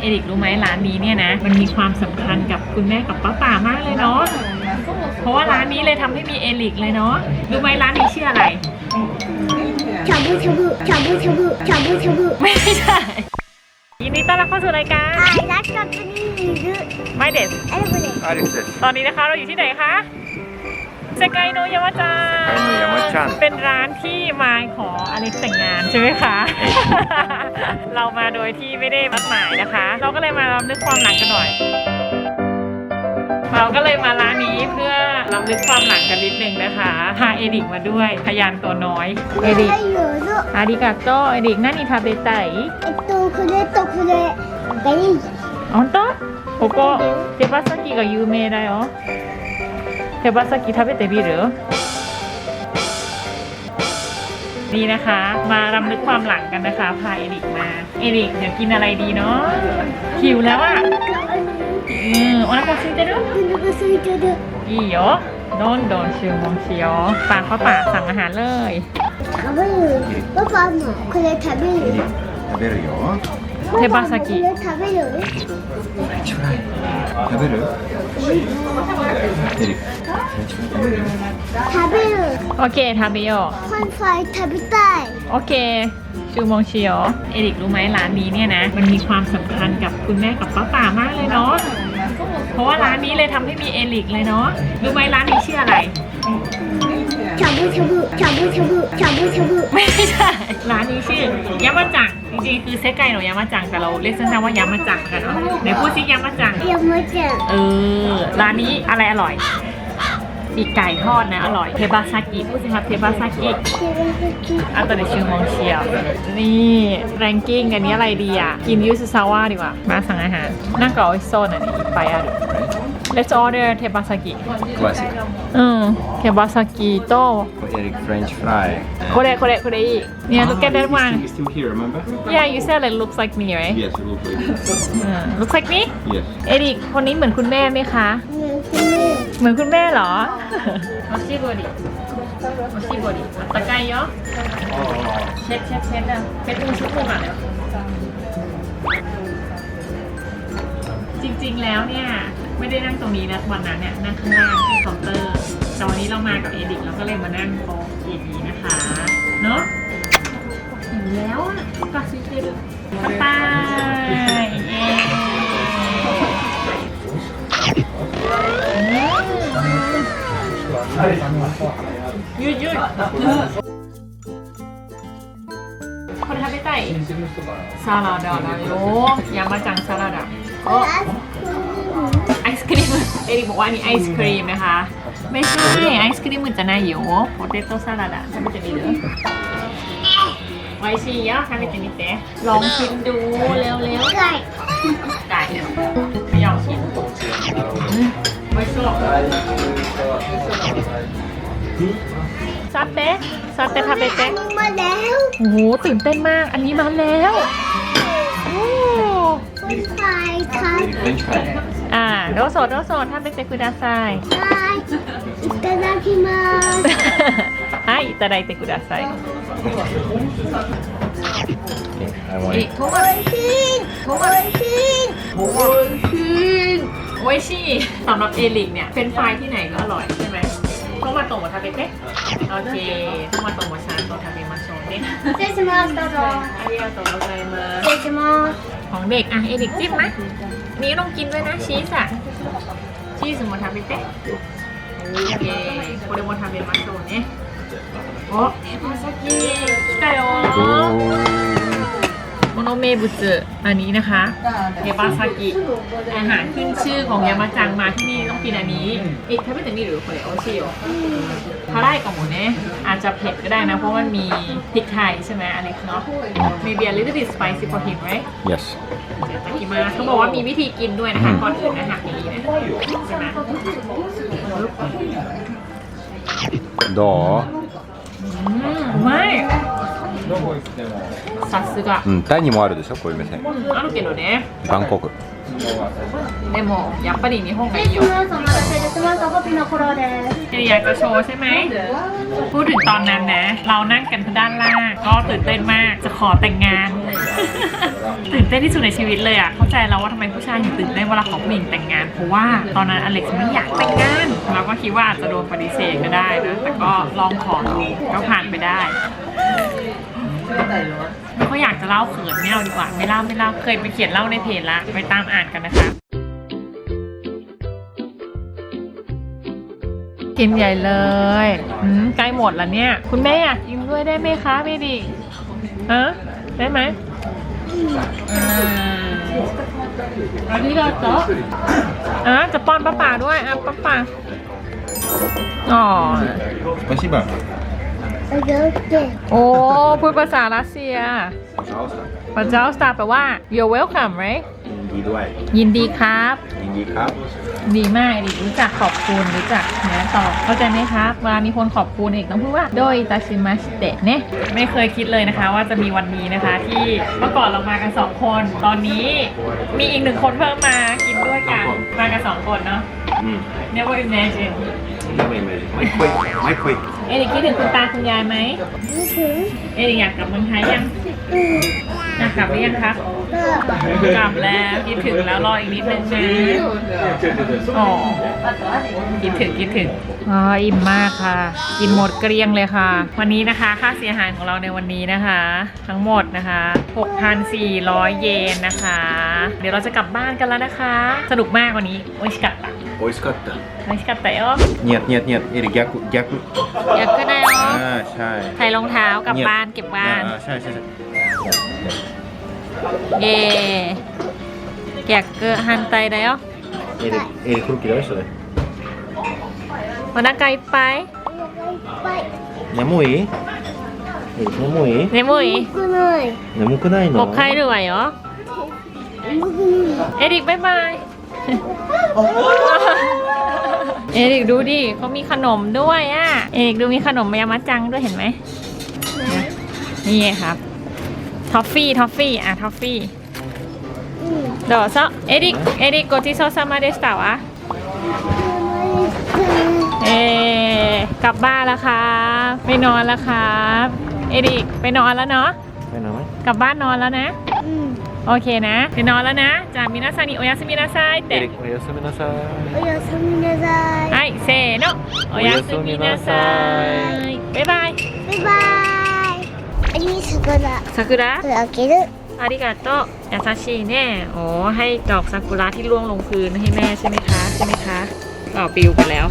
เอริกรู้ไหมร้านนี้เนี่ยนะ มันมีความสำคัญกับคุณแม่กับป้าป่ามากเลยเนาะเพราะว่าร้านนี้เลยทำให้มีเอริกเลยเนาะรู้ไหมร้านนี้ชื่ออะไรชาบูชาบูชาบูชาบูชาบูชาบูไม่ใช่ยินดีต้อนรับเข้าสู่รายการไอรักกับนี่ไม่เด็ดไอเด็ดตอนนี้นะคะเราอยู่ที่ไหนคะ เซกายโนยามะจัง 世界の山ちゃん เป็นร้านที่มายขออเล็กแต่งงานใช่ไหมคะ เรามาโดยที่ไม่ได้มัดหมายนะคะ เราก็เลยมารำลึกความหลังกันหน่อย เราก็เลยมาร้านนี้เพื่อรำลึกความหลังกันนิดนึงนะคะ พาเอดิกมาด้วย พยานตัวน้อย เอดิก ไอ้หนูลูก อาริกาโตเอดิกนั่นนี่ทาเบไต ไอ้ตัวคนนี้ตัวคนนี้ไอ้ 本当ここ手羽先が有名だよ 手羽先食べてみるนี่นะคะ มารำลึกความหลังกันนะคะ พาเอริกมา เอริกเดี๋ยวกินอะไรดีเนาะหิวแล้วอ่ะอืมお腹空いてるคุณลูกซื้อจะดู いいよどんどん注文しようปากเข้าปากสั่งอาหารเลย 食べるパパもこれ食べる食べるよ。 手羽先パパもこれ食べるフレンチフライ。食べる？エリック。フレンチフライ食べる？食べる โอเคทาเบโย ファンフライ食べたい โอเค ชูมงชิโอเอริกรู้ไหมร้านนี้เนี่ยนะ มันมีความสำคัญกับคุณแม่กับป้าป่ามากเลยเนาะ เพราะว่าร้านนี้เลยทำให้มีเอริกเลยเนาะ รู้ไหมร้านนี้ชื่ออะไร ชาบูชาบูชาบูชาบูชาบูชาบู ไม่ใช่ ร้านนี้ชื่อยามาจัง จริงๆคือเซไกโนยามาจังแต่เราเรียกสั้นๆว่ายามาจังกันเนาะไหนพูดซิยามาจัง ยังไม่เจอเออ ร้านนี้อะไรอร่อยปีกไก่ทอดนะ อร่อย เทบาซากิพูดสิครับเทบาซากิเจอสักทีอันตัวในชื่อมองเชียว นี่แรงกิ้งอันนี้อะไรดีอะ กินยูสุซาวะดีกว่า มาสั่งอาหารนั่งกับโออิโซนอันนี้ไปอะ Let's order เทบาซากิ クラシッ อืมเทบาซากิโต ク。エリックフレンチフライ。 โคเรโคเรโคเรอีเนี่ย look at that one It's still here, remember? yeah you said it looks like me right Yes, it looks like. อืม looks like me Yes. เอริกคนนี้เหมือนคุณแม่ไหมคะ เหมือนคุณแม่ เหมือนคุณแม่เหรอ มาชิโบริมาชิโบริตะไกายอเช็ดเช็ดเช็ดอ่ะเช็ดมือชุบมือมาแล้วจริงๆแล้วเนี่ย ไม่ได้นั่งตรงนี้นะวันนั้นเนี่ยนั่งข้างล่างที่เคาน์เตอร์แต่วันนี้เรามากับเอดิกเราก็เลยมานั่งโต๊ะเอดีนะคะ เนาะหิวแล้วอ่ะกาซิเตรุกระต่ายเย้ยืดยืดคน食べたいサラダだよ山ちゃんサラダおไอศ ครีมเอริกบอกว่าอันนี้ไอศครีมนะคะ ไม่ใช่ไอศครีมมันจะนายหิวโพเตโต้สลัดอะมัจะมีเหลือไว้ชียะค่ะไม่จะมีแต่ลองชิมดูเร็วๆได้ได้ไม่ยอมชิมไม่ชอบซาเต้ซาเต้ทาเบเต้มาแล้วโอ้โหตื่นเต้นมาก อันนี้มาแล้ว ฟรนช์ฟรายครับ フレンチフライ。 อ่าโดโซโดโซทาเบเต้คุดาไซ はいいただきます はいいただいてください I want え it. トマ โอ้ยชินโอ้ยชินโอ้ยชิน โอ้ยชี่สำหรับเอลิกเนี่ย เป็นไฟรายที่ไหนก็อร่อยใช่ไหมโทมาโตะมาทาเบเต้โอเคโทมาโตะมาชาโตะทาเบมาโชเน่ 失礼しますどうぞ อาริยาโตะโกไซมา 失礼します ของเด็กอ่ะเอลิกจิ้มไหมนี่ต้องกินด้วยนะชีสอ่ะ ชีสโมทาเบเต้โอเคโคเรโมทาเบมาโชเน่โอ้เทปาซากิ来たよโมโนเม บุสึอันนี้นะคะเทปาซากิอาหารขึ้นชื่อของยามาจังมาที่นี่ต้องกินอันนี้อีกถ้าไม่แต่นี่หรือคนโอชิโอทาไร่กับหมูเนี่ยอาจจะเผ็ดก็ได้นะ เพราะมันมีพริกไทยใช่ไหมอเล็กเนาะ maybe a little bit spicy for him right Yes. เดี๋ยวตะกี้มาเขาบอกว่ามีวิธีกินด้วยนะคะก่อนอื่นนะหักอย่างนี้นะใช่ไหมどう？อืมไม่ さすがうん、タイにもあるでしょ、こういう目線。あるけどねバンコク。でもやっぱり日本がいいよ お待たせいたしましたホッピーの頃です เอริอยากจะโชว์ใช่ไหม พูดถึงตอนนั้นนะ เรานั่งกันด้านล่าง ก็ตื่นเต้นมาก จะขอแต่งงาน ตื่นเต้นที่สุดในชีวิตเลยอ่ะ เข้าใจแล้วว่าทำไมผู้ชายถึงตื่นเต้นเวลาขอผู้หญิงแต่งงาน เพราะว่าตอนนั้นอเล็กซ์ไม่อยากแต่งงาน เราก็คิดว่าอาจจะโดนปฏิเสธก็ได้นะ แต่ก็ลองขอดูก็ผ่านไปได้ ช่ใส่รถไม่ค่อยากจะเล่าเขินไม่เอาดีกว่า ไม่เล่าไม่เล่าเคยไปเขียนเล่าในเพจละไปตามอ่านกันนะคะกินใหญ่เลยใกล้หมดแล้วเนี่ย คุณแม่อยากกินด้วยได้ไหมคะพี่ดิฮะได้ไหมอันนี้เราจะอะจะป้อนป้าป่าด้วยอะป้าป่าอ๋อไม่ใช่แบบ โอ้พูดภาษารัสเซีย Пожалуйста. พระเจ้าสตาร์แปลว่า you're welcome right ดีด้วย ยินดีครับ ยินดีครับ ดีมากดิรู้จักขอบคุณรู้จักนะตอบเข้าใจไหมครับเวลามีคนขอบคุณเอกต้องพูดว่าโดยตาชิมาสเตะเนี่ยไม่เคยคิดเลยนะคะ ว่าจะมีวันนี้นะคะ ที่เมื่อก่อนเรามากันสองคน ตอนนี้มีอีกหนึ่งคนเพิ่มมากินด้วยกันมากันสองคนเนาะ Never imagine ไม่ไม่ไม่ไม่คุยไม่คุยเอริกคิดถึงคุณตาคุณยายไหมเอริกอยากกลับเมืองไทยยัง อยกลับหรืยังคะกลับแล้วคิดถึงแล้วรออีกนิดนึงนะอ๋อคิดถึงคิดถึงอ๋ออิ่มมากค่ะ กินหมดเกลี้ยงเลยค่ะ วันนี้นะคะ ค่าเสียหายของเราในวันนี้นะคะ ทั้งหมดนะคะ 6,400 เยนนะคะ เดี๋ยวเราจะกลับบ้านกันแล้วนะคะ สนุกมากวันนี้โอ้ยกัดโอ้ยสกับละ美味しかった美味しかったよ。にゃにゃにゃ、えก逆逆。逆だよ。 ใช่ใส่รองเท้ากลับบ้านเก็บบ้านใช่ใช่ใช่เย่แกะเกอร์ฮันไตได้よเอริเอริคุรุกิได้สุดเนื้อหมลยお腹いっぱい眠い眠い眠い眠くない眠くないอเอริกบ๊ายบาย เอริกดูดิเขามีขนมด้วยอ่ะ เอริกดูมีขนมยามาจังด้วยเห็นไหมนะนี่ครับ ทอฟฟี่ ทอฟฟี่ อ่ะ ทอฟฟี่ うん どうぞエリックエリックごちそうさまでしたわเอกลับบ้านแล้วครับไปนอนแล้วครับ เอริกไปนอนแล้วเนาะ ไปนอนไหม กลับบ้านนอนแล้วนะ うん โอเคนะไปนอนแล้วนะจามินาซานิโอยาสมินาซายเด็โอยาสมินาซาโอยาสมินาซายไอเซโนโอยาสมินาซาบ๊ายบายบ๊ายบายอันนี้ซากุระซากุระเราเก็บอาริกาโตยาซาชิแน่อ๋อให้ดอกซากุระที่ร่วงลงพื้นให้แม่ใช่ไหมคะใช่ไหมคะต่อปิวไปแล้ว